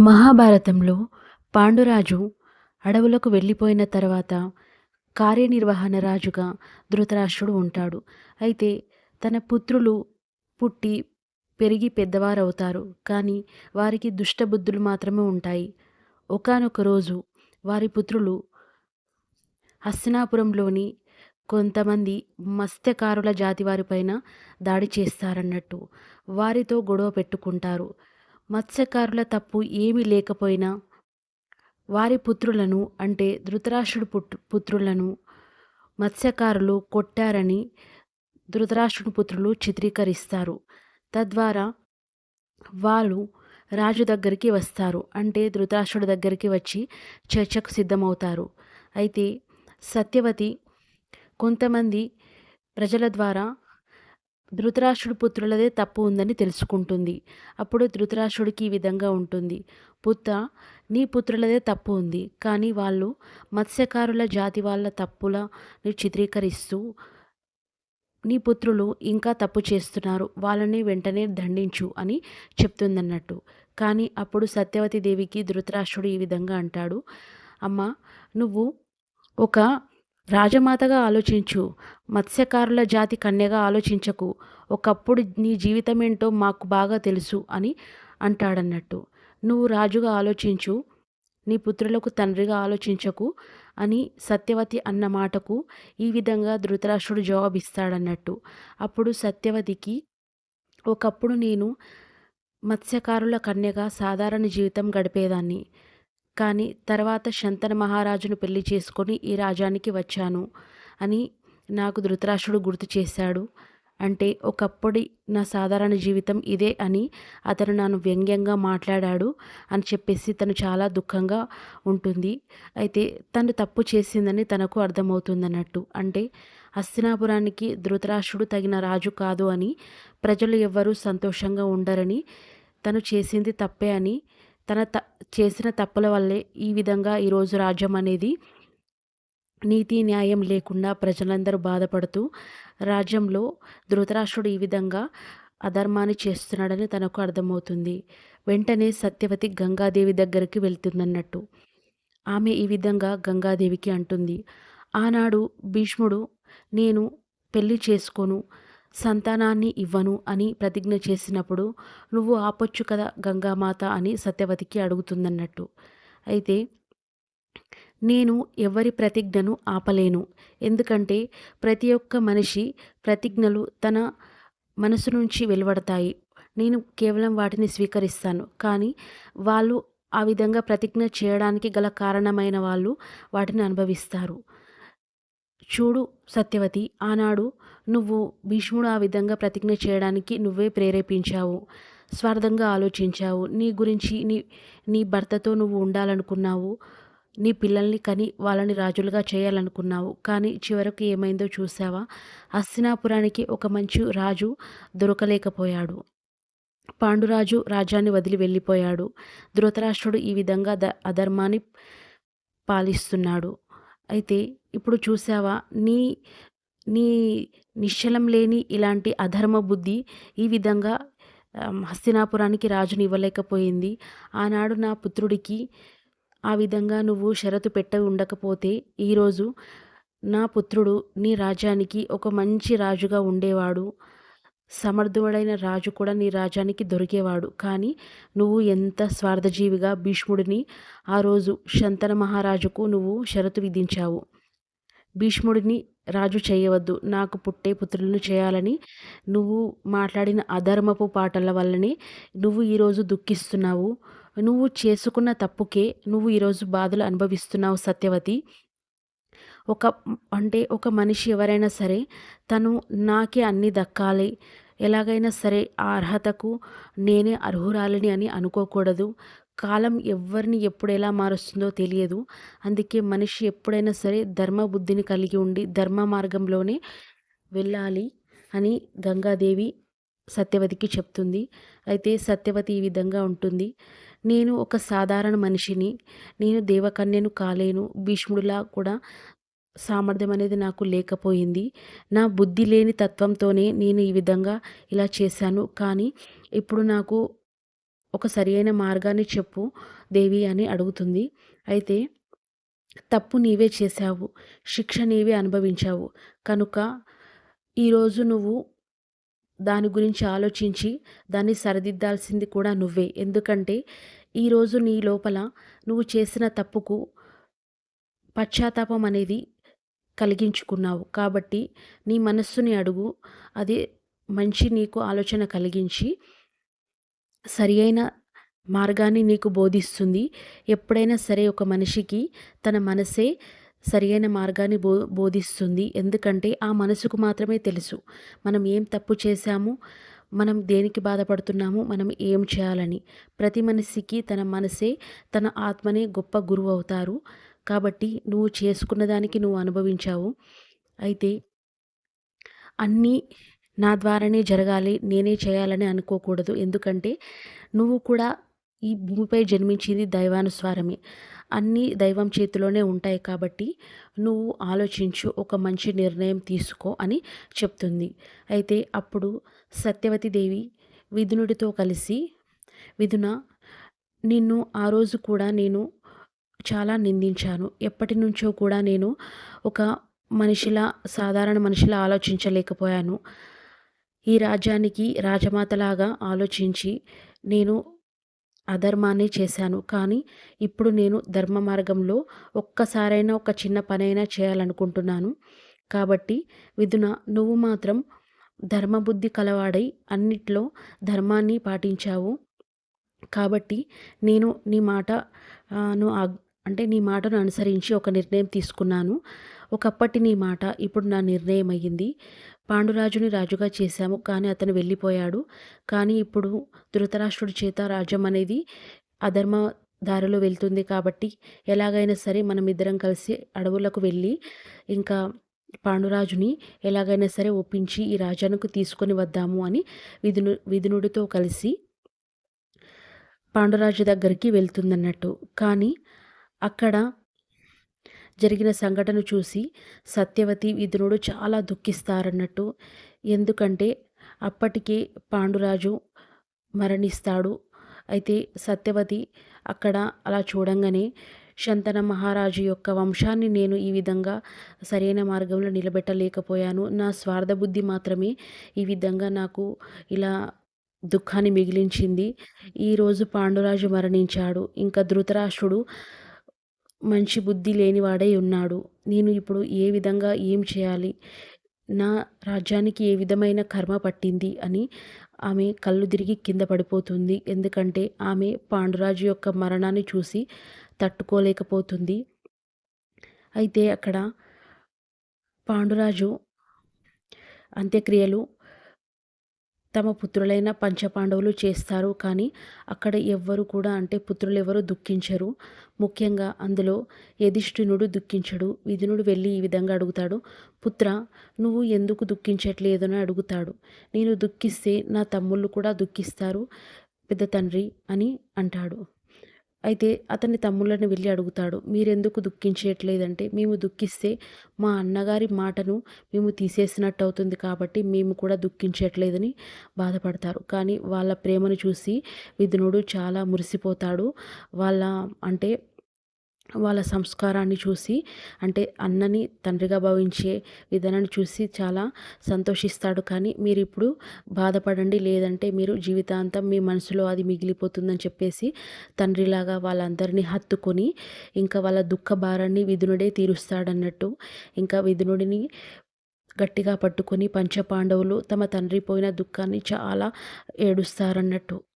మహాభారతంలో పాండురాజు అడవులకు వెళ్ళిపోయిన తర్వాత కార్యనిర్వహణ రాజుగా ధృతరాష్ట్రుడు ఉంటాడు. అయితే తన పుత్రులు పుట్టి పెరిగి పెద్దవారవుతారు. కానీ వారికి దుష్టబుద్ధులు మాత్రమే ఉంటాయి. ఒకానొక రోజు వారి పుత్రులు హస్తినాపురంలోని కొంతమంది మత్స్యకారుల జాతి వారిపైన దాడి చేస్తారన్నట్టు వారితో గొడవ పెట్టుకుంటారు. మత్స్యకారుల తప్పు ఏమీ లేకపోయినా వారి పుత్రులను అంటే ధృతరాష్ట్రుడు పుట్ పుత్రులను మత్స్యకారులు కొట్టారని ధృతరాష్ట్రుడి పుత్రులు చిత్రీకరిస్తారు. తద్వారా వాళ్ళు రాజు దగ్గరికి వస్తారు. అంటే ధృతరాష్ట్రుడి దగ్గరికి వచ్చి చర్చకు సిద్ధమవుతారు. అయితే సత్యవతి కొంతమంది ప్రజల ద్వారా ధృతరాష్ట్రుడి పుత్రులదే తప్పు ఉందని తెలుసుకుంటుంది. అప్పుడు ధృతరాష్ట్రుడికి ఈ విధంగా ఉంటుంది. పుత్త నీ పుత్రులదే తప్పు ఉంది. కానీ వాళ్ళు మత్స్యకారుల జాతి వాళ్ళ తప్పులని చిత్రీకరిస్తూ నీ పుత్రులు ఇంకా తప్పు చేస్తున్నారు. వాళ్ళని వెంటనే దండించు అని చెప్తుందన్నట్టు. కానీ అప్పుడు సత్యవతి దేవికి ధృతరాష్ట్రుడు ఈ విధంగా అంటాడు. అమ్మ నువ్వు ఒక రాజమాతగా ఆలోచించు. మత్స్యకారుల జాతి కన్యగా ఆలోచించకు. ఒకప్పుడు నీ జీవితం ఏంటో మాకు బాగా తెలుసు అని అంటాడన్నట్టు. నువ్వు రాజుగా ఆలోచించు. నీ పుత్రులకు తండ్రిగా ఆలోచించకు అని సత్యవతి అన్న మాటకు ఈ విధంగా ధృతరాష్ట్రుడు జవాబిస్తాడన్నట్టు. అప్పుడు సత్యవతికి ఒకప్పుడు నేను మత్స్యకారుల కన్యగా సాధారణ జీవితం గడిపేదాన్ని. కానీ తర్వాత శంతన మహారాజును పెళ్ళి చేసుకొని ఈ రాజ్యానికి వచ్చాను అని నాకు ధృతరాష్ట్రుడు గుర్తు చేశాడు. అంటే ఒకప్పటి నా సాధారణ జీవితం ఇదే అని అతను నన్ను వ్యంగ్యంగా మాట్లాడాడు అని చెప్పేసి తను చాలా దుఃఖంగా ఉంటుంది. అయితే తను తప్పు చేసిందని తనకు అర్థమవుతుందన్నట్టు. అంటే హస్తినాపురానికి ధృతరాష్ట్రుడు తగిన రాజు కాదు అని ప్రజలు ఎవ్వరూ సంతోషంగా ఉండరని తను చేసింది తప్పే అని తన త చేసిన తప్పుల వల్లే ఈ విధంగా ఈరోజు రాజ్యం అనేది నీతి న్యాయం లేకుండా ప్రజలందరూ బాధపడుతూ రాజ్యంలో ధృతరాష్ట్రుడు ఈ విధంగా అధర్మాన్ని చేస్తున్నాడని తనకు అర్థమవుతుంది. వెంటనే సత్యవతి గంగాదేవి దగ్గరికి వెళ్తుందన్నట్టు. ఆమె ఈ విధంగా గంగాదేవికి అంటుంది. ఆనాడు భీష్ముడు నేను పెళ్ళి చేసుకోను. సంతానాన్ని ఇవ్వను అని ప్రతిజ్ఞ చేసినప్పుడు నువ్వు ఆపొచ్చు కదా గంగామాత అని సత్యవతికి అడుగుతుందన్నట్టు. అయితే నేను ఎవరి ప్రతిజ్ఞను ఆపలేను. ఎందుకంటే ప్రతి ఒక్క మనిషి ప్రతిజ్ఞలు తన మనసు నుంచి వెలువడతాయి. నేను కేవలం వాటిని స్వీకరిస్తాను. కానీ వాళ్ళు ఆ విధంగా ప్రతిజ్ఞ చేయడానికి గల కారణమైన వాళ్ళు వాటిని అనుభవిస్తారు. చూడు సత్యవతి ఆనాడు నువ్వు భీష్ముడు ఆ విధంగా ప్రతిజ్ఞ చేయడానికి నువ్వే ప్రేరేపించావు. స్వార్థంగా ఆలోచించావు. నీ గురించి నీ నీ భర్తతో నువ్వు ఉండాలనుకున్నావు. నీ పిల్లల్ని కని వాళ్ళని రాజులుగా చేయాలనుకున్నావు. కానీ చివరకు ఏమైందో చూసావా హస్తినాపురానికి ఒక మంచి రాజు దొరకలేకపోయాడు. పాండురాజు రాజ్యాన్ని వదిలి వెళ్ళిపోయాడు. ధృతరాష్ట్రుడు ఈ విధంగా ద అధర్మాన్ని పాలిస్తున్నాడు. అయితే ఇప్పుడు చూసావా? నీ నీ నిశ్చలం లేని ఇలాంటి అధర్మ బుద్ధి ఈ విధంగా హస్తినాపురానికి రాజుని ఇవ్వలేకపోయింది. ఆనాడు నా పుత్రుడికి ఆ విధంగా నువ్వు షరతు పెట్ట ఉండకపోతే ఈరోజు నా పుత్రుడు నీ రాజ్యానికి ఒక మంచి రాజుగా ఉండేవాడు. సమర్థుడైన రాజు కూడా నీ రాజ్యానికి దొరికేవాడు. కానీ నువ్వు ఎంత స్వార్థజీవిగా భీష్ముడిని ఆ రోజు శంతన మహారాజుకు నువ్వు షరతు విధించావు. భీష్ముడిని రాజు చేయవద్దు. నాకు పుట్టే పుత్రులను చేయాలని నువ్వు మాట్లాడిన అధర్మపు పాటల వల్లనే నువ్వు ఈరోజు దుఃఖిస్తున్నావు. నువ్వు చేసుకున్న తప్పుకే నువ్వు ఈరోజు బాధలు అనుభవిస్తున్నావు సత్యవతి. ఒక అంటే ఒక మనిషి ఎవరైనా సరే తను నాకే అన్నీ దక్కాలి. ఎలాగైనా సరే ఆ అర్హతకు నేనే అర్హురాలిని అని అనుకోకూడదు. కాలం ఎవరిని ఎప్పుడు ఎలా మారుస్తుందో తెలియదు. అందుకే మనిషి ఎప్పుడైనా సరే ధర్మ బుద్ధిని కలిగి ఉండి ధర్మ మార్గంలోనే వెళ్ళాలి అని గంగాదేవి సత్యవతికి చెప్తుంది. అయితే సత్యవతి ఈ విధంగా ఉంటుంది. నేను ఒక సాధారణ మనిషిని నేను దేవకన్యను కాలేను భీష్ముడిలా కూడా సామర్థ్యం అనేది నాకు లేకపోయింది. నా బుద్ధి లేని తత్వంతోనే నేను ఈ విధంగా ఇలా చేశాను. కానీ ఇప్పుడు నాకు ఒక సరియైన మార్గాన్ని చెప్పు దేవి అని అడుగుతుంది. అయితే తప్పు నీవే చేశావు. శిక్ష నీవే అనుభవించావు. కనుక ఈరోజు నువ్వు దాని గురించి ఆలోచించి దాన్ని సరిదిద్దాల్సింది కూడా నువ్వే. ఎందుకంటే ఈరోజు నీ లోపల నువ్వు చేసిన తప్పుకు పశ్చాత్తాపం అనేది కలిగించుకున్నావు. కాబట్టి నీ మనస్సుని అడుగు. అది మంచి నీకు ఆలోచన కలిగించి సరి అయిన మార్గాన్ని నీకు బోధిస్తుంది. ఎప్పుడైనా సరే ఒక మనిషికి తన మనసే సరియైన మార్గాన్ని బో బోధిస్తుంది. ఎందుకంటే ఆ మనసుకు మాత్రమే తెలుసు. మనం ఏం తప్పు చేశాము మనం దేనికి బాధపడుతున్నాము మనం ఏం చేయాలని. ప్రతి మనిషికి తన మనసే తన ఆత్మనే గొప్ప గురువు అవుతారు. కాబట్టి నువ్వు చేసుకున్న దానికి నువ్వు అనుభవించావు. అయితే అన్నీ నా ద్వారానే జరగాలి నేనే చేయాలని అనుకోకూడదు. ఎందుకంటే నువ్వు కూడా ఈ భూమిపై జన్మించింది దైవానుస్వారమే అన్నీ దైవం చేతిలోనే ఉంటాయి కాబట్టి నువ్వు ఆలోచించు ఒక మంచి నిర్ణయం తీసుకో అని చెప్తుంది. అయితే అప్పుడు సత్యవతి దేవి విధునుడితో కలిసి విధున నిన్ను ఆ రోజు కూడా నేను చాలా నిందించాను. ఎప్పటి నుంచో కూడా నేను ఒక మనిషిలా సాధారణ మనిషిలా ఆలోచించలేకపోయాను. ఈ రాజ్యానికి రాజమాతలాగా ఆలోచించి నేను అధర్మాన్ని చేశాను. కానీ ఇప్పుడు నేను ధర్మ మార్గంలో ఒక్కసారైనా ఒక చిన్న పనైనా చేయాలనుకుంటున్నాను. కాబట్టి విధున నువ్వు మాత్రం ధర్మబుద్ధి కలవాడై అన్నిట్లో ధర్మాన్ని పాటించావు. కాబట్టి నేను నీ మాటను అంటే నీ మాటను అనుసరించి ఒక నిర్ణయం తీసుకున్నాను. ఒకప్పటి నీ మాట ఇప్పుడు నా నిర్ణయం అయ్యింది పాండురాజుని రాజుగా చేశాము కానీ అతను వెళ్ళిపోయాడు. కానీ ఇప్పుడు ధృతరాష్ట్రుడి చేత రాజ్యం అనేది అధర్మ దారిలో వెళ్తుంది కాబట్టి ఎలాగైనా సరే మనం ఇద్దరం కలిసి అడవులకు వెళ్ళి ఇంకా పాండురాజుని ఎలాగైనా సరే ఒప్పించి ఈ రాజ్యానికి తీసుకొని వద్దాము అని విధును విధునుడితో కలిసి పాండురాజు దగ్గరికి వెళ్తుందన్నట్టు. కానీ అక్కడ జరిగిన సంఘటన చూసి సత్యవతి విధునుడు చాలా దుఃఖిస్తారన్నట్టు. ఎందుకంటే అప్పటికే పాండురాజు మరణిస్తాడు. అయితే సత్యవతి అక్కడ అలా చూడంగానే శంతన మహారాజు యొక్క వంశాన్ని నేను ఈ విధంగా సరైన మార్గంలో నిలబెట్టలేకపోయాను. నా స్వార్థ బుద్ధి మాత్రమే ఈ విధంగా నాకు ఇలా దుఃఖాన్ని మిగిలించింది. ఈరోజు పాండురాజు మరణించాడు. ఇంకా ధృతరాష్ట్రుడు మంచి బుద్ధి లేనివాడై ఉన్నాడు. నేను ఇప్పుడు ఏ విధంగా ఏం చేయాలి? నా రాజ్యానికి ఏ విధమైన కర్మ పట్టింది? అని ఆమె కళ్ళు తిరిగి కింద పడిపోతుంది. ఎందుకంటే ఆమె పాండురాజు యొక్క మరణాన్ని చూసి తట్టుకోలేకపోతుంది. అయితే అక్కడ పాండురాజు అంత్యక్రియలు తమ పుత్రులైన పంచపాండవులు చేస్తారు. కానీ అక్కడ ఎవ్వరు కూడా అంటే పుత్రులు ఎవరు దుఃఖించరు. ముఖ్యంగా అందులో యధిష్ఠినుడు దుఃఖించడు. విధునుడు వెళ్ళి ఈ విధంగా అడుగుతాడు. పుత్ర నువ్వు ఎందుకు దుఃఖించట్లేదని అడుగుతాడు. నేను దుఃఖిస్తే నా తమ్ముళ్ళు కూడా దుఃఖిస్తారు పెద్ద తండ్రి అని అంటాడు. అయితే అతని తమ్ముళ్ళని వెళ్ళి అడుగుతాడు మీరెందుకు దుఃఖించట్లేదంటే మేము దుఃఖిస్తే మా అన్నగారి మాటను మేము తీసేసినట్టు అవుతుంది కాబట్టి మేము కూడా దుఃఖించట్లేదని బాధపడతారు. కానీ వాళ్ళ ప్రేమను చూసి విధునుడు చాలా మురిసిపోతాడు. వాళ్ళ అంటే వాళ్ళ సంస్కారాన్ని చూసి అంటే అన్నని తండ్రిగా భావించే విధానాన్ని చూసి చాలా సంతోషిస్తాడు. కానీ మీరు ఇప్పుడు బాధపడండి లేదంటే మీరు జీవితాంతం మీ మనసులో అది మిగిలిపోతుందని చెప్పేసి తండ్రిలాగా వాళ్ళందరినీ హత్తుకొని ఇంకా వాళ్ళ దుఃఖ భారాన్ని విధునుడే తీరుస్తాడన్నట్టు ఇంకా విధునుడిని గట్టిగా పట్టుకొని పంచపాండవులు తమ తండ్రి పోయిన దుఃఖాన్ని చాలా ఏడుస్తారన్నట్టు.